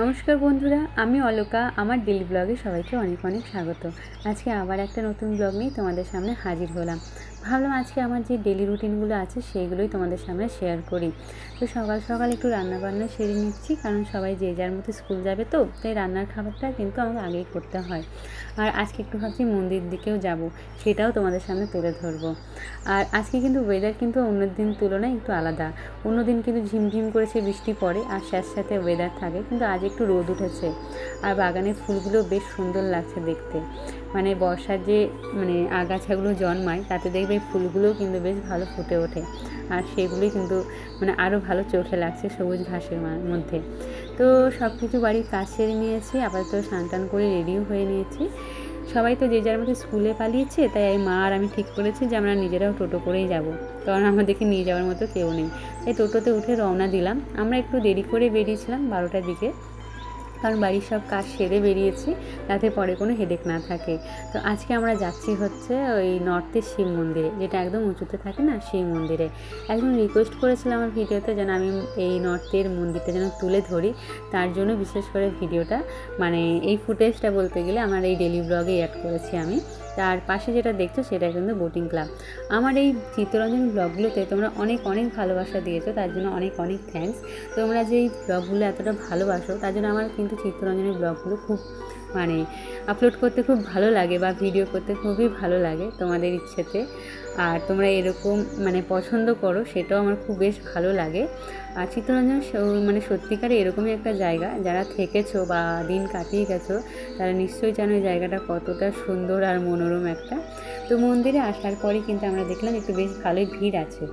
নমস্কার বন্ধুরা, আমি অলোকা। আমার ডেলি ব্লগে সবাইকে অনেক অনেক স্বাগত। আজকে আবার একটা নতুন ব্লগ নিয়ে তোমাদের সামনে হাজির হলাম। ভাবলাম আজকে আমার যে ডেলি রুটিনগুলো আছে সেইগুলোই তোমাদের সামনে শেয়ার করি। তো সকাল সকাল একটু রান্না বান্না সেরে নিচ্ছি, কারণ সবাই যে যার মতো স্কুল যাবে তো, তাই রান্নার খাবারটা কিন্তু আমাকে আগেই করতে হয়। আর আজকে একটু ভাবছি মন্দির দিকেও যাব, সেটাও তোমাদের সামনে তুলে ধরবো। আর আজকে কিন্তু ওয়েদার কিন্তু অন্য দিন তুলনায় একটু আলাদা। অন্য দিন কিন্তু ঝিমঝিম করেছে বৃষ্টি পড়ে, আর স্যাঁত সাথে ওয়েদার থাকে, কিন্তু আজ একটু রোদ উঠেছে। আর বাগানের ফুলগুলো বেশ সুন্দর লাগছে দেখতে। মানে বর্ষার যে মানে আগাছাগুলো জন্মায়, তাতে দেখবে এই ফুলগুলোও কিন্তু বেশ ভালো ফুটে ওঠে। আর সেগুলোই কিন্তু মানে আরও ভালো চোখে লাগছে সবুজ ঘাসের মধ্যে। তো সব কিছু বাড়ির কাজ সেরে নিয়েছি, আপাতত স্নান করে রেডিও হয়ে নিয়েছি। সবাই তো যে যার মতো স্কুলে পালিয়েছে, তাই এই মা আর আমি ঠিক করেছি যে আমরা নিজেরাও টোটো করেই যাব। কারণ আমাদেরকে নিয়ে যাওয়ার মতো কেউ নেই। তাই টোটোতে উঠে রওনা দিলাম। আমরা একটু দেরি করে বেরিয়েছিলাম বারোটার দিকে। কারণ বাড়ির সব কাজ সেরে বেরিয়েছি, যাতে পরে কোনো হেডেক না থাকে। তো আজকে আমরা যাচ্ছি হচ্ছে ওই নর্থের শিব মন্দিরে, যেটা একদম উঁচুতে থাকে না সেই মন্দিরে। একজন রিকোয়েস্ট করেছিল আমার ভিডিওতে যেন আমি এই নর্থের মন্দিরটা যেন তুলে ধরি, তার জন্য বিশেষ করে ভিডিওটা মানে এই ফুটেজটা বলতে গেলে আমার এই ডেলি ব্লগে অ্যাড করেছি আমি। তার পাশে যেটা দেখছ সেটা কিন্তু বোটিং ক্লাব আমার এই চিত্তরঞ্জন ব্লগগুলোতে তোমরা অনেক অনেক ভালোবাসা দিয়েছ, তার জন্য অনেক অনেক থ্যাঙ্কস তোমরা যে এই ব্লগগুলো এতটা ভালোবাসো, তার জন্য আমার কিন্তু চিত্তরঞ্জনের ব্লগগুলো খুব মানে আপলোড করতে খুব ভালো লাগে বা ভিডিও করতে খুবই ভালো লাগে তোমাদের ইচ্ছেতে। আর তোমরা এরকম মানে পছন্দ করো, সেটাও আমার খুব বেশ ভালো লাগে। আর চিত্তরঞ্জন মানে সত্যিকারে এরকমই একটা জায়গা, যারা থেকেছো বা দিন কাটিয়ে গেছো, তারা নিশ্চয়ই জানো এই জায়গাটা কতটা সুন্দর আর মনোরম একটা। তো মন্দিরে আসার পরে কিন্তু আমরা দেখলাম একটু বেশ ভালোই ভিড় আছে।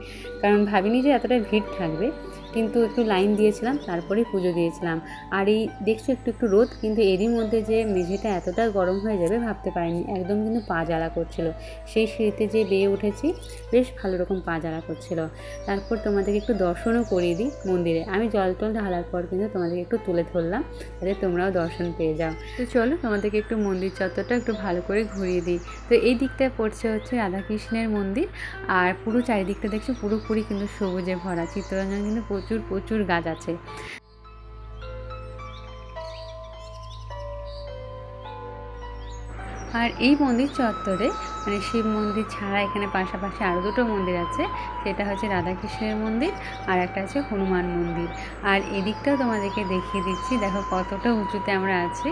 কারণ ভাবিনি যে এতটা ভিড় থাকবে। কিন্তু একটু লাইন দিয়েছিলাম, তারপরে পুজো দিয়েছিলাম। আর এই দেখছ একটু একটু রোদ, কিন্তু এরই মধ্যে যে মেঝেটা এতটা গরম হয়ে যাবে ভাবতে পারিনি, একদম কিন্তু পা জ্বালা করছিল। সেই সিঁড়িতে যে বেয়ে উঠেছি, বেশ ভালো রকম পা জ্বালা করছিল। তারপর তোমাদেরকে একটু দর্শনও করিয়ে দিই মন্দিরে। আমি জল টল ঢালার পর কিন্তু তোমাদেরকে একটু তুলে ধরলাম যাতে তোমরাও দর্শন পেয়ে যাও। তো চলো তোমাদেরকে একটু মন্দির চত্বরটা একটু ভালো করে ঘুরিয়ে দিই। তো এই দিকটায় পড়ছে হচ্ছে রাধাকৃষ্ণের মন্দির, আর পুরো চারিদিকটা দেখছ পুরোপুরি কিন্তু সবুজে ভরা। চিত্তরঞ্জন কিন্তু প্রচুর প্রচুর গাছ আছে। আর এই মন্দির চত্বরে মানে শিব মন্দির ছাড়া এখানে পাশাপাশি আরও দুটো মন্দির আছে। সেটা হচ্ছে রাধাকৃষ্ণের মন্দির আর একটা আছে হনুমান মন্দির। আর এদিকটাও তোমাদেরকে দেখিয়ে দিচ্ছি। দেখো কতটা উঁচুতে আমরা আছি।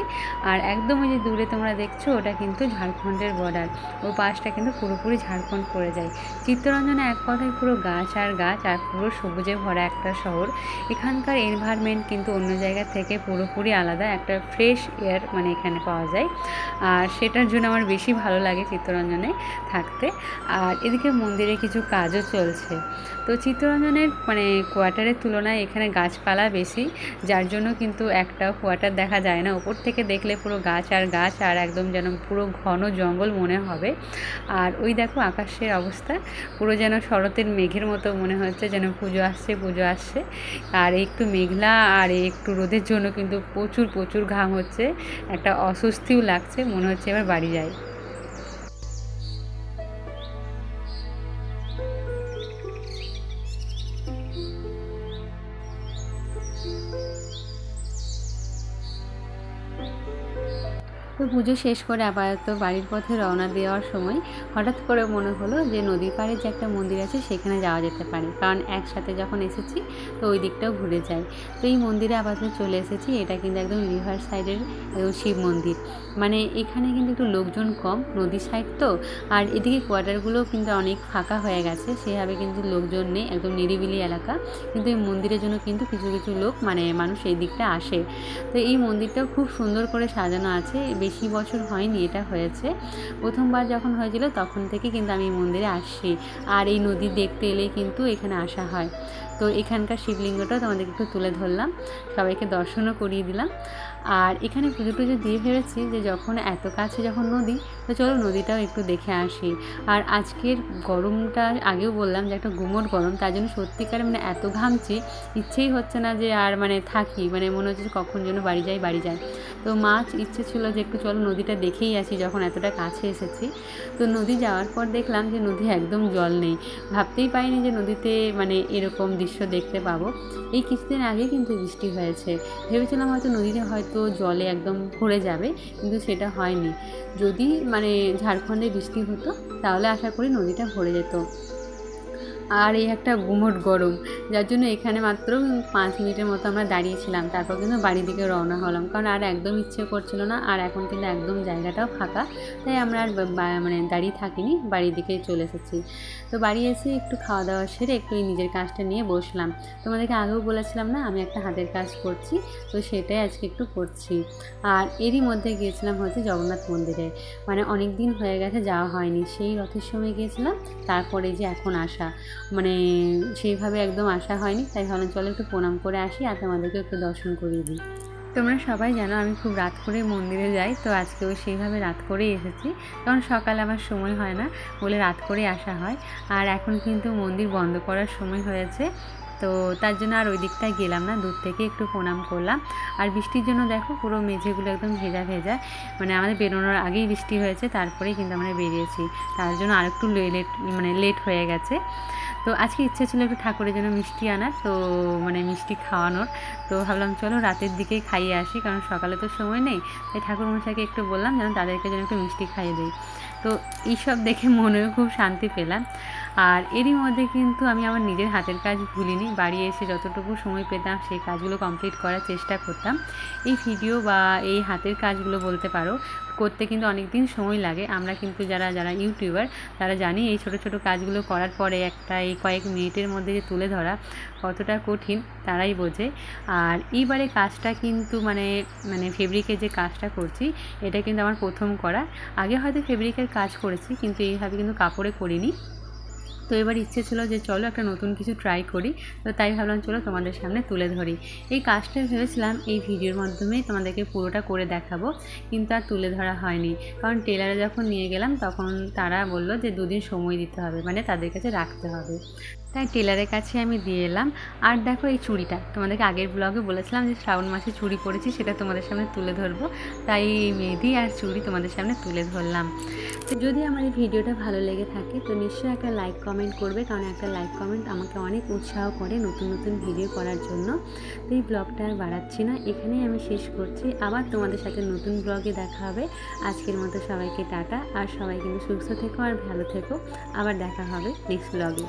আর একদম ওই যে দূরে তোমরা দেখছ, ওটা কিন্তু ঝাড়খণ্ডের বর্ডার ও পাশটা কিন্তু পুরোপুরি ঝাড়খণ্ড পড়ে যায়। চিত্তরঞ্জনে এক কথায় পুরো গাছ আর গাছ আর পুরো সবুজে ভরা একটা শহর। এখানকার এনভায়রনমেন্ট কিন্তু অন্য জায়গা থেকে পুরোপুরি আলাদা, একটা ফ্রেশ এয়ার মানে এখানে পাওয়া যায়। আর সেটার জন্য আমার বেশি ভালো লাগে চিত্তরঞ্জনে। থাকতে। আর এদিকে মন্দিরে কিছু কাজও চলছে। তো চিত্তরঞ্জনের মানে কোয়ার্টারের তুলনায় এখানে গাছপালা বেশি, যার জন্য কিন্তু একটা কোয়ার্টার দেখা যায় না। ওপর থেকে দেখলে পুরো গাছ আর গাছ আর একদম যেন পুরো ঘন জঙ্গল মনে হবে। আর ওই দেখো আকাশের অবস্থা, পুরো যেন শরতের মেঘের মতো মনে হচ্ছে, যেন পুজো আসছে পুজো আসছে। আর একটু মেঘলা আর একটু রোদের জন্য কিন্তু প্রচুর প্রচুর ঘাম হচ্ছে। একটা অস্বস্তিও লাগছে, মনে হচ্ছে এবার বাড়ি যাই। তো পুজো শেষ করে আপাতত বাড়ির পথে রওনা দেওয়ার সময় হঠাৎ করে মনে হলো যে নদীর পাড়ে যে একটা মন্দির আছে, সেখানে যাওয়া যেতে পারে। কারণ একসাথে যখন এসেছি, তো ওই দিকটাও ঘুরে যাই। তো এই মন্দিরে আপাতত চলে এসেছি। এটা কিন্তু একদম রিভার সাইডের শিব মন্দির। মানে এখানে কিন্তু একটু লোকজন কম নদীর সাইড তো। আর এদিকে কোয়ার্টারগুলো কিন্তু অনেক ফাঁকা হয়ে গেছে। সেভাবে কিন্তু লোকজন নেই, একদম নিরিবিলি এলাকা। কিন্তু এই মন্দিরের জন্য কিন্তু কিছু কিছু লোক মানে মানুষ এই দিকটা আসে। তো এই মন্দিরটাও খুব সুন্দর করে সাজানো আছে। বেশি বছর হয়নি, এটা হয়েছে। প্রথমবার যখন হয়েছিল, তখন থেকে কিন্তু আমি এই মন্দিরে আসছি আর এই নদী দেখতে এলে কিন্তু এখানে আসা হয়। তো এখানকার শিবলিঙ্গটাও তোমাদেরকে একটু তুলে ধরলাম। সবাইকে দর্শনও করিয়ে দিলাম। আর এখানে পুজো টুজো দিয়ে ভেবেছি যে যখন এত কাছে যখন নদী, তো চলো নদীটাও একটু দেখে আসি। আর আজকের গরমটা আগেও বললাম যে একটা গুমোট গরম, তার জন্য সত্যিকারে মানে এত ঘামছি, ইচ্ছেই হচ্ছে না যে আর মানে থাকি মানে মনে হচ্ছে কখন যেন বাড়ি যাই বাড়ি যাই। তো মাছ ইচ্ছে ছিল যে একটু চলো নদীটা দেখেই আসি যখন এতটা কাছে এসেছি। তো নদী যাওয়ার পর দেখলাম যে নদী একদম জল নেই। ভাবতেই পারিনি যে নদীতে মানে এরকম দৃশ্য দৃশ্য দেখতে পাবো। এই কিছুদিন আগে কিন্তু বৃষ্টি হয়েছে। ভেবেছিলাম হয়তো নদীতে হয়তো জলে একদম ভরে যাবে, কিন্তু সেটা হয়নি। যদি মানে ঝাড়খণ্ডে বৃষ্টি হতো, তাহলে আশা করি নদীটা ভরে যেত। আর এই একটা গুমট গরম, যার জন্য এখানে মাত্র পাঁচ মিনিটের মতো আমরা দাঁড়িয়েছিলাম। তারপর কিন্তু বাড়ির দিকে রওনা হলাম। কারণ আর একদম ইচ্ছে করছিল না, আর এখন কিন্তু একদম জায়গাটাও ফাঁকা, তাই আমরা আর মানে দাঁড়িয়ে থাকিনি, বাড়ির দিকে চলে এসেছি। তো বাড়ি এসে একটু খাওয়া দাওয়া সেরে একটু নিজের কাজটা নিয়ে বসলাম। তোমাদেরকে আগেও বলেছিলাম না, আমি একটা হাতের কাজ করছি, তো সেটাই আজকে একটু করছি। আর এরই মধ্যে গিয়েছিলাম হচ্ছে জগন্নাথ মন্দিরে। মানে অনেক দিন হয়ে গেছে, যাওয়া হয়নি। সেই রথের সময় গিয়েছিলাম, তারপরে যে এখন আসা। মানে সেইভাবে একদম আসা হয়নি, তাই ভাবলাম চলো একটু প্রণাম করে আসি আর তোমাদেরকে একটু দর্শন করিয়ে দিই। তোমরা সবাই জানো আমি খুব রাত করে মন্দিরে যাই, তো আজকেও সেইভাবে রাত করেই এসেছি। কারণ সকালে আমার সময় হয় না বলে রাত করে আসা হয়। আর এখন কিন্তু মন্দির বন্ধ করার সময় হয়েছে, তো তার জন্য আর ওই দিকটায় গেলাম না, দূর থেকে একটু প্রণাম করলাম। আর বৃষ্টির জন্য দেখো পুরো মেঝেগুলো একদম ভেজা ভেজা মানে আমাদের বেরোনোর আগেই বৃষ্টি হয়েছে, তারপরেই কিন্তু আমরা বেরিয়েছি। তার জন্য আরেকটু লেট মানে লেট হয়ে গেছে। তো আজকে ইচ্ছে ছিল একটু ঠাকুরের জন্য মিষ্টি আনার, তো মানে মিষ্টি খাওয়ানোর। তো ভাবলাম চলো রাতের দিকেই খাইয়ে আসি, কারণ সকালে তো সময় নেই। তাই ঠাকুর মশাইকে একটু বললাম যেন তাদেরকে যেন একটু মিষ্টি খাইয়ে দিই। তো এইসব দেখে মনেও খুব শান্তি পেলাম। আর এরই মধ্যে কিন্তু আমি আমার নিজের হাতের কাজ ভুলিনি। বাড়ি এসে যতটুকু সময় পেতাম, সেই কাজগুলো কমপ্লিট করার চেষ্টা করতাম। এই ভিডিও বা এই হাতের কাজগুলো বলতে পারো, করতে কিন্তু অনেক দিন সময় লাগে। আমরা কিন্তু যারা যারা ইউটিউবার তারা জানি এই ছোট ছোট কাজগুলো করার পরে একটা এই কয়েক মিনিটের মধ্যে যে তুলে ধরা কতটা কঠিন, তারাই বোঝে। আর এইবারে কাজটা কিন্তু মানে মানে ফেব্রিকের যে কাজটা করছি, এটা কিন্তু আমার প্রথম করা। আগে হয়তো ফেব্রিকের কাজ করেছি, কিন্তু এইভাবে কিন্তু কাপড়ে করিনি। তো এবার ইচ্ছে ছিল যে চলো একটা নতুন কিছু ট্রাই করি। তো তাই ভাবলাম চলো তোমাদের সামনে তুলে ধরি। এই কাজটা ভেবেছিলাম এই ভিডিওর মাধ্যমে তোমাদেরকে পুরোটা করে দেখাবো, কিন্তু আর তুলে ধরা হয়নি। কারণ টেলারে যখন নিয়ে গেলাম, তখন তারা বলল যে দুদিন সময় দিতে হবে মানে তাদের কাছে রাখতে হবে। তাই টেলারের কাছে আমি দিয়ে এলাম। আর দেখো এই চুড়িটা, তোমাদেরকে আগের ব্লগে বলেছিলাম যে শ্রাবণ মাসে চুড়ি পরেছি, সেটা তোমাদের সামনে তুলে ধরবো। তাই এই মেহেদি আর চুড়ি তোমাদের সামনে তুলে ধরলাম। তো যদি আমার এই ভিডিওটা ভালো লেগে থাকে, তো নিশ্চয়ই একটা লাইক কমেন্ট করবে, কারণ একটা লাইক কমেন্ট আমাকে অনেক উৎসাহ করে নতুন নতুন ভিডিও করার জন্য। তো এই ব্লগটা আর বাড়াচ্ছি না। এখানেই আমি শেষ করছি। আবার তোমাদের সাথে নতুন ব্লগে দেখা হবে। আজকের মতো সবাইকে টাটা। আর সবাই কিন্তু সুস্থ থেকো আর ভালো থেকো। আবার দেখা হবে নেক্সট ব্লগে